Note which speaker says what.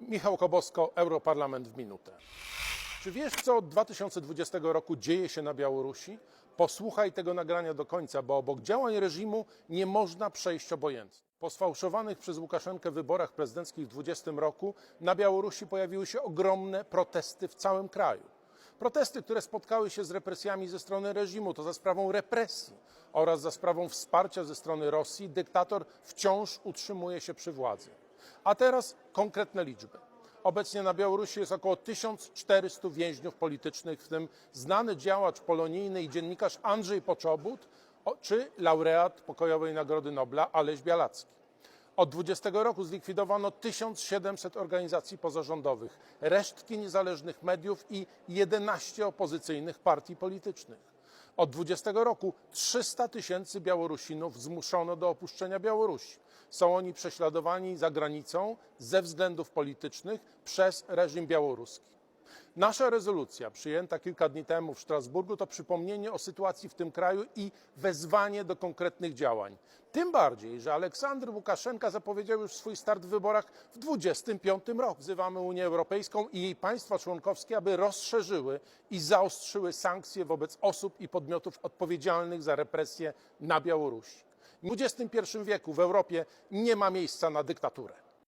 Speaker 1: Michał Kobosko, Europarlament w minutę. Czy wiesz, co od 2020 roku dzieje się na Białorusi? Posłuchaj tego nagrania do końca, bo obok działań reżimu nie można przejść obojętnie. Po sfałszowanych przez Łukaszenkę wyborach prezydenckich w 2020 roku na Białorusi pojawiły się ogromne protesty w całym kraju. Protesty, które spotkały się z represjami ze strony reżimu, to za sprawą represji oraz za sprawą wsparcia ze strony Rosji, dyktator wciąż utrzymuje się przy władzy. A teraz konkretne liczby. Obecnie na Białorusi jest około 1400 więźniów politycznych, w tym znany działacz polonijny i dziennikarz Andrzej Poczobut czy laureat pokojowej Nagrody Nobla Aleś Bialacki. Od 20 roku zlikwidowano 1700 organizacji pozarządowych, resztki niezależnych mediów i 11 opozycyjnych partii politycznych. Od 20 roku 300 tysięcy Białorusinów zmuszono do opuszczenia Białorusi. Są oni prześladowani za granicą ze względów politycznych przez reżim białoruski. Nasza rezolucja, przyjęta kilka dni temu w Strasburgu, to przypomnienie o sytuacji w tym kraju i wezwanie do konkretnych działań. Tym bardziej, że Aleksander Łukaszenka zapowiedział już swój start w wyborach w 2025 roku. Wzywamy Unię Europejską i jej państwa członkowskie, aby rozszerzyły i zaostrzyły sankcje wobec osób i podmiotów odpowiedzialnych za represje na Białorusi. W XXI wieku w Europie nie ma miejsca na dyktaturę.